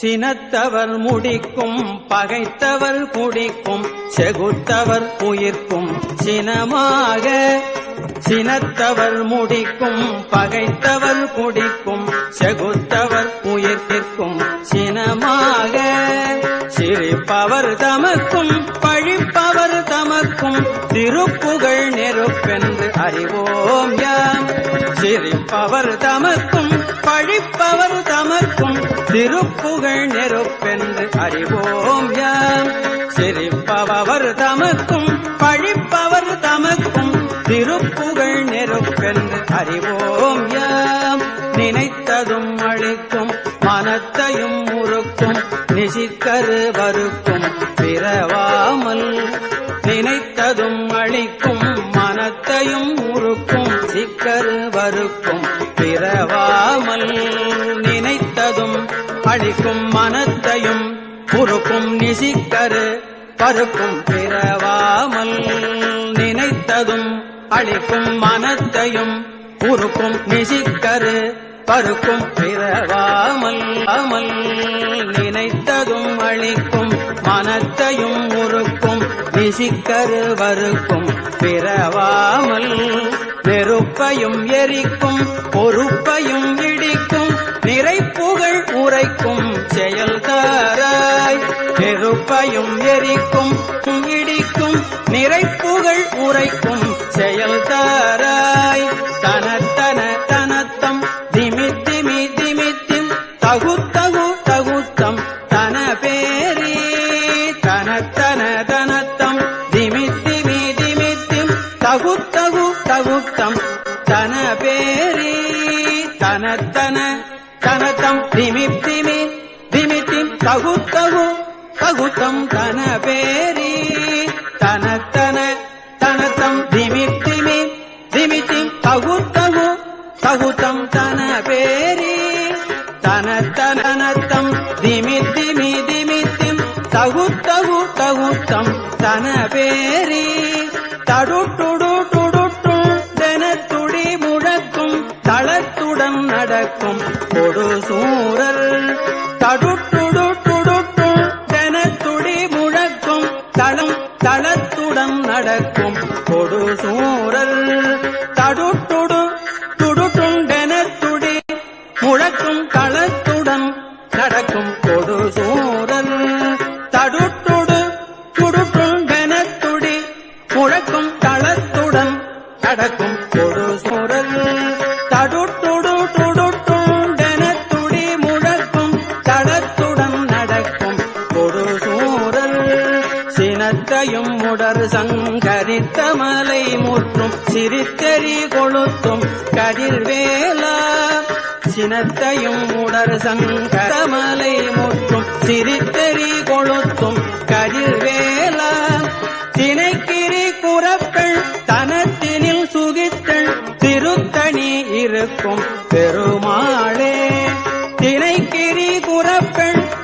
சினத்தவர் முடிக்கும் பகைத்தவர் குடிக்கும் செகுத்தவர் உயிர்க்கும் சினமாக சினத்தவர் முடிக்கும் பகைத்தவர் குடிக்கும் செகுத்தவர் உயிர்ப்பிற்கும் சினமாக. சிரிப்பவர் தமக்கும் பழிப்பவர் தமக்கும் திருப்புகழ் நெருப்பென்று அறிவோம் யாம். சிரிப்பவர் தமக்கும் பழிப்பவர் தமக்கும் திருப்புகழ் நெருப்பென்று அறிவோம் யாம். சிரிப்பவர் தமக்கும் பழிப்பவர் தமக்கும் திருப்புகழ் நெருப்பென்று அறிவோம் யாம். நினைத்ததும் அழிக்கும் மனத்தையும் முறுக்கும் நிசிக்கரு வருக்கும் பிறவாமல் நினைத்ததும் அழிக்கும் மனத்தையும் முறுக்கும் சிக்கரு வருக்கும் பிறவாமல் நினைத்ததும் அழிக்கும் மனத்தையும் உருக்கும் நிசிக்கரு பருக்கும் பிறவாமல் நினைத்ததும் அழிக்கும் மனத்தையும் உருக்கும் நிசிக்கரு பருக்கும் பிறவாமல் அமல். நினைத்ததும் அழிக்கும் மனத்தையும் உருக்கும் நிசிக்கரு வருக்கும் பிறவாமல் நெருப்பையும் எரிக்கும் பொறுப்பையும் இடிக்கும் நிறைப்புகள் உரைக்கும் செயல்தாராய் நெருப்பையும் எரிக்கும் இடிக்கும் நிறைப்புகள் உரைக்கும் செயல் தாராய் தனத்தன தனத்தம் திமி திமி திமித்திம் தகு தகுத்தம் தன பேரி. தனத்தன தனத்தம் திமி திமி திமித்திம் தகு தகுத்தம் தன பேரி. தனத்தன தனத்தம் திமி திமி திமித்திம் தகு பகுட்டம் தன பேரி தனத்தன தனத்தம் திமித்திமி திமி திமித்திம் தகுத்தகு தகுத்தம் தன பேரி தனத்தனத்தம் திமித்திமி திமித்திம் தகுத்தகு தகுத்தம் தன பேரி தடுட்டுடு துடுட்டும் தெனத்துடி முழக்கும் தளத்துடன் நடக்கும் கொடு சூரல் தடுட்டுடு நடக்கும் கொடு சூரல் தடுட்டுடு துடுட்டுண்டென துடி முழக்கும் களத்துடன் நடக்கும் கொடு சூரல் தடுட்டுடு துடுட்டுண்டென துடி முழக்கும் களத்துடன் நடக்கும் சினத்தையும் உடர் சங்கரித்த மலை முற்றும் சிரித்தெறி கொளுத்தும் கதிர்வேலா சினத்தையும் உடர் சங்கர மலை முற்றும் சிரித்தெறி கொளுத்தும் கதிர்வேலா தினைக்கிரி குறப்பெண் தனத்தினில் சுகித்தள் திருத்தணி இருக்கும் பெருமாளே. தினைக்கிரி குறப்பெண்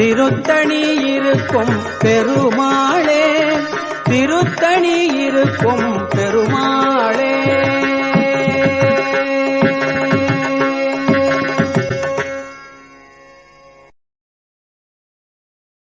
திருத்தணி இருக்கும் பெருமாளே திருத்தணி இருக்கும் பெருமாளே.